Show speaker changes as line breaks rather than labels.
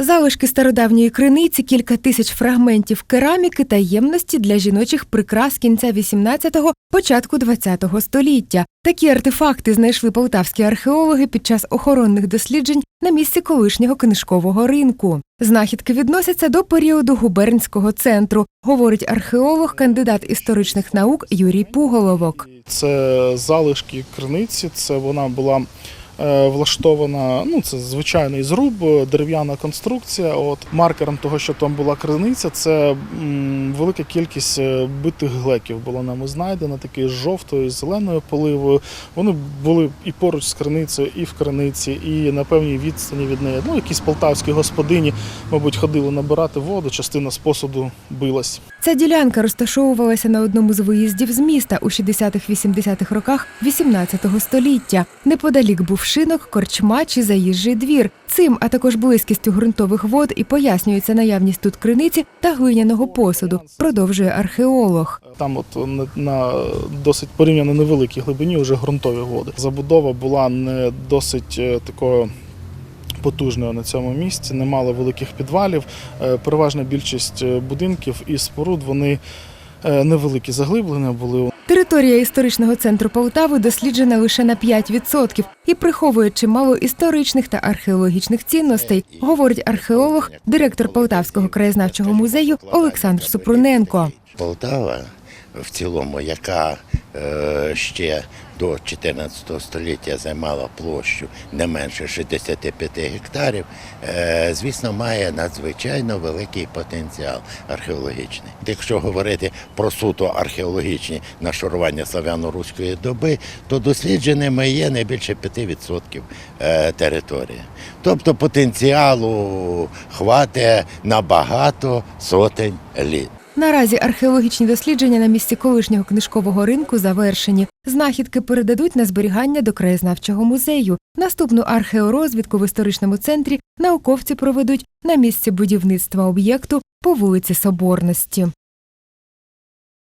Залишки стародавньої криниці, кілька тисяч фрагментів кераміки та ємності для жіночих прикрас кінця 18-го, початку 20-го століття. Такі артефакти знайшли полтавські археологи під час охоронних досліджень на місці колишнього книжкового ринку. Знахідки відносяться до періоду губернського центру, говорить археолог, кандидат історичних наук Юрій Пуголовок.
Це залишки криниці, це вона була влаштована, ну це звичайний зруб, е, дерев'яна конструкція. От маркером того, що там була криниця, це велика кількість е, битих глеків була нами знайдена, такі з жовтою, зеленою поливою. Вони були і поруч з криницею, і в криниці, і на певній відстані від неї. Ну, якісь полтавські господині, мабуть, ходили набирати воду, частина з посуду билась.
Ця ділянка розташовувалася на одному з виїздів з міста у 60-80-х роках 18 століття. Неподалік був шинок, корчма чи заїжджий двір. Цим, а також близькістю ґрунтових вод і пояснюється наявність тут криниці та глиняного посуду, продовжує археолог.
Там, от на, досить порівняно невеликій глибині, вже ґрунтові води. Забудова була не досить е, такою. Потужною на цьому місці, не мало великих підвалів. Е, Переважна більшість е, будинків і споруд вони невеликі заглиблення були.
Територія історичного центру Полтави досліджена лише на 5% і приховує чимало історичних та археологічних цінностей, говорить археолог, директор Полтавського краєзнавчого музею Олександр Супруненко.
Полтава в цілому, яка е, ще до 14 століття займала площу не менше 65 гектарів, е, звісно, має надзвичайно великий потенціал археологічний. Якщо говорити про суто археологічні нашарування славяно-руської доби, то дослідженими є не більше 5% е, території. Тобто потенціалу хватить на багато сотень літ.
Наразі археологічні дослідження на місці колишнього книжкового ринку завершені. Знахідки передадуть на зберігання до краєзнавчого музею. Наступну археорозвідку в історичному центрі науковці проведуть на місці будівництва об'єкту по вулиці Соборності.